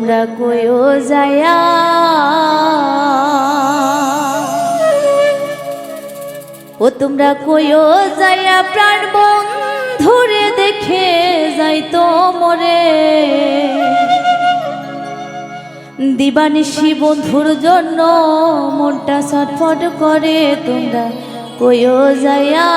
তোমরা কয়ো যায়া। ও তোমরা কয়ো যায়া, প্রাণ বন্ধুরে দেখে যাই তো মরে দিবানিশি বন্ধুর জন্য মনটা ছটফট করে, তোমরা কয়ো যায়া।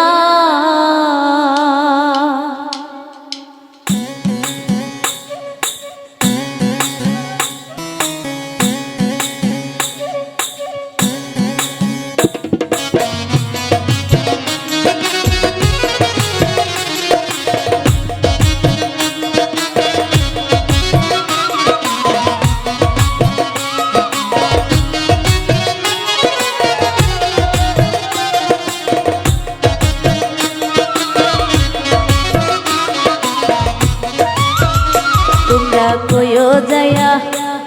কয়ো যায়া,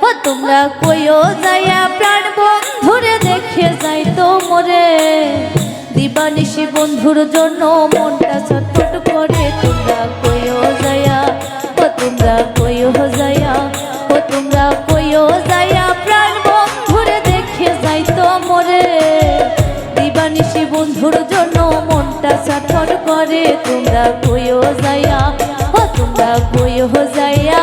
ও তোমরা কয়ো যায়া, প্রাণ বন্ধুরে দেখে যাই তো মরে দিবানিশি বন্ধুর জন্য মনটা ছটফট করে, তোমরা কয়ো যায়া, ও তোমরা কয়ো যায়া, ও তোমরা কয়ো যায়া, প্রাণ বন্ধুরে দেখে যাই তো মরে দিবানিশি বন্ধুর জন্য মনটা ছটফট করে, তোমরা কয়ো যায়া, ও তোমরা কয়ো যায়া।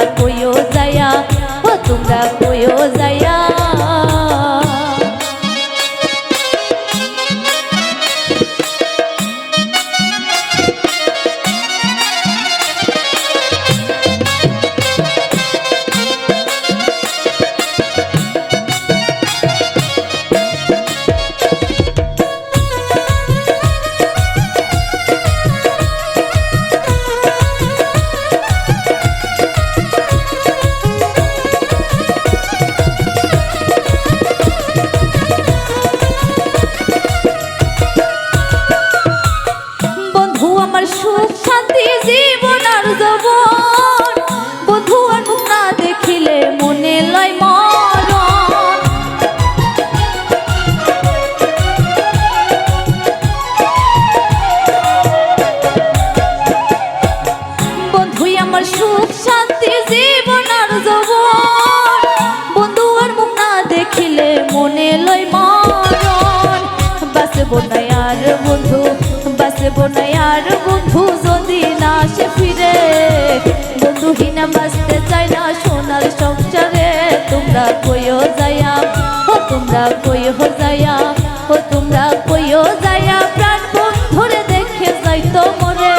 তোমরা কইও আমার সুখ শান্তি বাসব না আর বন্ধু যদি না সে ফিরে। বন্ধুহীনা বাঁচতে চাই না সোনার সংসারে। তোমরা কইও যায়া, ও তোমরা কইও যায়া, ও তোমরা কইও যায়া। প্রাণ বন্ধুরে দেখে যাই তো মরে।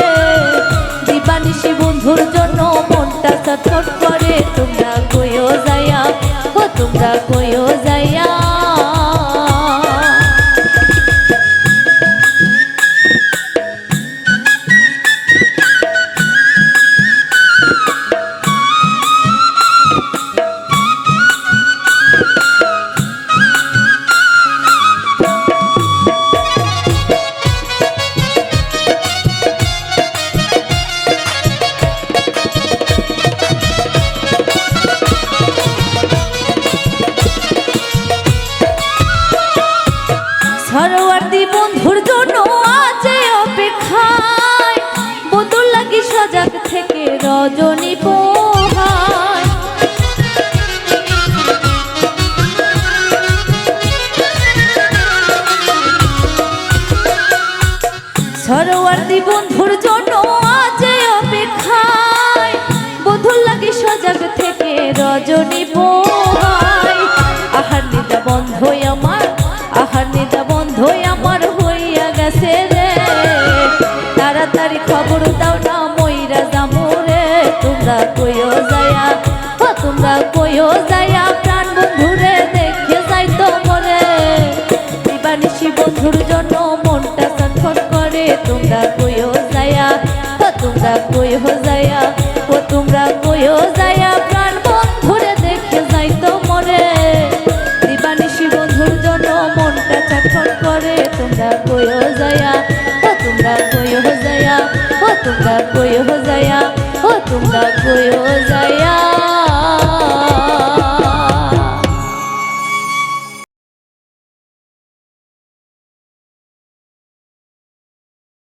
দিবানিশি বন্ধুর জন্য মনটা ছটফট Don't. কইও যায়া? ও তোমরা কইও যায়া? প্রাণ বন্ধুরে দেখে যাই তো মরে দিবানিশি বন্ধুর জন্য মনটা ছটফট করে। তোমরা কইও যায়া? ও তোমরা কইও যায়া? ও তোমরা কইও যায়া? ও তোমরা কই